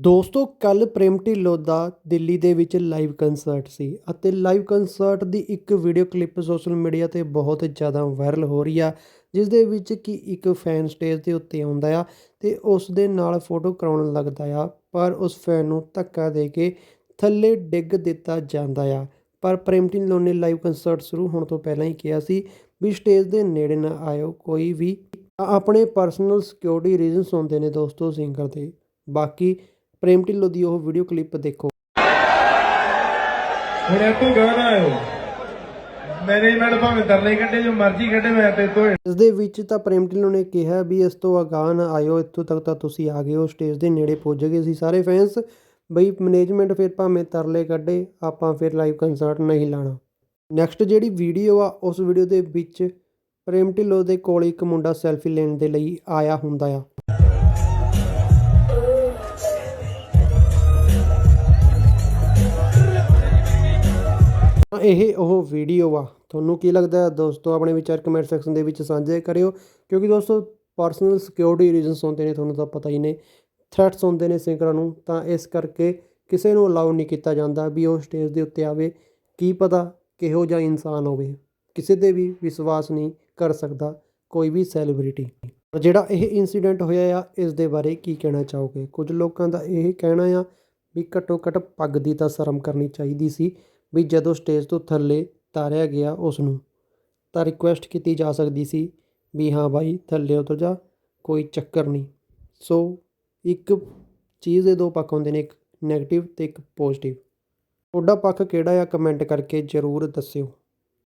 ਦੋਸਤੋ ਕੱਲ ਪ੍ਰੇਮ ਢਿੱਲੋਂ ਦਾ ਦਿੱਲੀ ਦੇ ਵਿੱਚ ਲਾਈਵ ਕੰਸਰਟ ਸੀ ਅਤੇ ਲਾਈਵ ਕੰਸਰਟ ਦੀ ਇੱਕ ਵੀਡੀਓ ਕਲਿੱਪ ਸੋਸ਼ਲ ਮੀਡੀਆ ਤੇ ਬਹੁਤ ਜ਼ਿਆਦਾ ਵਾਇਰਲ ਹੋ ਰਹੀ ਆ, ਜਿਸ ਦੇ ਵਿੱਚ ਕਿ ਇੱਕ ਫੈਨ ਸਟੇਜ ਦੇ ਉੱਤੇ ਆਉਂਦਾ ਆ ਤੇ ਉਸ ਦੇ ਨਾਲ ਫੋਟੋ ਕਰਾਉਣ ਲੱਗਦਾ ਆ, ਪਰ ਉਸ ਫੈਨ ਨੂੰ ਧੱਕਾ ਦੇ ਕੇ ਥੱਲੇ ਡਿੱਗ ਦਿੱਤਾ ਜਾਂਦਾ ਆ। ਪਰ ਪ੍ਰੇਮ ਢਿੱਲੋਂ ਨੇ ਲਾਈਵ ਕੰਸਰਟ ਸ਼ੁਰੂ ਹੋਣ ਤੋਂ ਪਹਿਲਾਂ ਹੀ ਕਿਹਾ ਸੀ ਵੀ ਸਟੇਜ ਦੇ ਨੇੜੇ ਨਾ ਆਇਓ, ਕੋਈ ਵੀ। ਆਪਣੇ ਪਰਸਨਲ ਸਿਕਿਉਰਿਟੀ ਰੀਜ਼ਨਸ ਹੁੰਦੇ ਨੇ ਦੋਸਤੋ ਸਿੰਗਰ ਦੇ। ਬਾਕੀ ਪ੍ਰੇਮ ਢਿੱਲੋਂ ਦੀ ਉਹ ਵੀਡੀਓ ਕਲਿੱਪ ਦੇਖੋ। ਹੁਣ ਤੋਂ ਗਾਣਾ ਆਇਓ ਮੈਨੇਜਮੈਂਟ ਭਾਵੇਂ ਤਰਲੇ ਕੱਢੇ ਜੋ ਮਰਜ਼ੀ ਕੱਢੇ ਮੈਂ ਤੇ ਤੋਂ ਇਸ ਦੇ ਵਿੱਚ ਤਾਂ ਪ੍ਰੇਮ ਢਿੱਲੋਂ ਨੇ ਕਿਹਾ ਵੀ ਇਸ ਤੋਂ ਅਗਾਂਹ ਨਾ ਆਇਓ ਇੱਥੋਂ ਤੱਕ ਤਾਂ ਤੁਸੀਂ ਆ ਗਏ ਹੋ ਸਟੇਜ ਦੇ ਨੇੜੇ ਪੁੱਜ ਗਏ ਸੀ ਸਾਰੇ ਫੈਨਸ ਬਈ ਮੈਨੇਜਮੈਂਟ ਫਿਰ ਭਾਵੇਂ ਤਰਲੇ ਕੱਢੇ ਆਪਾਂ ਫਿਰ ਲਾਈਵ ਕੰਸਰਟ ਨਹੀਂ ਲਾਣਾ। ਨੈਕਸਟ ਜਿਹੜੀ ਵੀਡੀਓ ਆ ਉਸ ਵੀਡੀਓ ਦੇ ਵਿੱਚ ਪ੍ਰੇਮ ਢਿੱਲੋਂ ਦੇ ਕੋਲ ਇੱਕ ਮੁੰਡਾ ਸੈਲਫੀ ਲੈਣ ਦੇ ਲਈ ਆਇਆ ਹੁੰਦਾ ਆ। ਤਾਂ ਇਹ ਉਹ ਵੀਡੀਓ ਆ। ਤੁਹਾਨੂੰ ਕੀ ਲੱਗਦਾ ਦੋਸਤੋ, ਆਪਣੇ ਵਿਚਾਰ ਕਮੈਂਟ ਸੈਕਸ਼ਨ ਦੇ ਵਿੱਚ ਸਾਂਝੇ ਕਰਿਓ। ਕਿਉਂਕਿ ਦੋਸਤੋ ਪਰਸਨਲ ਸਿਕਿਉਰਿਟੀ ਰੀਜ਼ਨਸ ਹੁੰਦੇ ਨੇ, ਤੁਹਾਨੂੰ ਤਾਂ ਪਤਾ ਹੀ ਨੇ। ਥ੍ਰੈਟਸ ਹੁੰਦੇ ਨੇ ਸਿੰਗਰਾਂ ਨੂੰ। ਤਾਂ ਇਸ ਕਰਕੇ ਕਿਸੇ ਨੂੰ ਅਲਾਉ ਨਹੀਂ ਕੀਤਾ ਜਾਂਦਾ ਵੀ ਉਹ ਸਟੇਜ ਦੇ ਉੱਤੇ ਆਵੇ। ਕੀ ਪਤਾ ਕਿਹੋ ਜਿਹਾ ਇਨਸਾਨ ਹੋਵੇ। ਕਿਸੇ ਤੇ ਵੀ ਵਿਸ਼ਵਾਸ ਨਹੀਂ ਕਰ ਸਕਦਾ ਕੋਈ ਵੀ ਸੈਲੀਬ੍ਰਿਟੀ ਜਿਹੜਾ ਇਹ ਇਨਸੀਡੈਂਟ ਹੋਇਆ ਆ, ਇਸ ਦੇ ਬਾਰੇ ਕੀ ਕਹਿਣਾ ਚਾਹੋਗੇ? ਕੁਝ ਲੋਕਾਂ ਦਾ ਇਹ ਕਹਿਣਾ ਆ ਵੀ ਘੱਟੋ ਘੱਟ ਪੱਗ ਦੀ ਤਾਂ ਸ਼ਰਮ ਕਰਨੀ ਚਾਹੀਦੀ ਸੀ। ਵੀ ਜਦੋਂ ਸਟੇਜ ਤੋਂ ਥੱਲੇ ਤਾਰਿਆ ਗਿਆ ਉਸ ਨੂੰ ਤਾਂ ਰਿਕੁਐਸਟ ਕੀਤੀ ਜਾ ਸਕਦੀ ਸੀ ਵੀ ਹਾਂ ਬਾਈ, ਥੱਲੇ ਉਤਰ ਜਾ, ਕੋਈ ਚੱਕਰ ਨਹੀਂ। ਸੋ ਇੱਕ ਚੀਜ਼ ਦੇ ਦੋ ਪੱਖ ਹੁੰਦੇ ਨੇ, ਇੱਕ ਨੈਗੇਟਿਵ ਤੇ ਇੱਕ ਪੋਜ਼ਿਟਿਵ ਤੁਹਾਡਾ ਪੱਖ ਕਿਹੜਾ ਆ ਕਮੈਂਟ ਕਰਕੇ ਜ਼ਰੂਰ ਦੱਸਿਓ।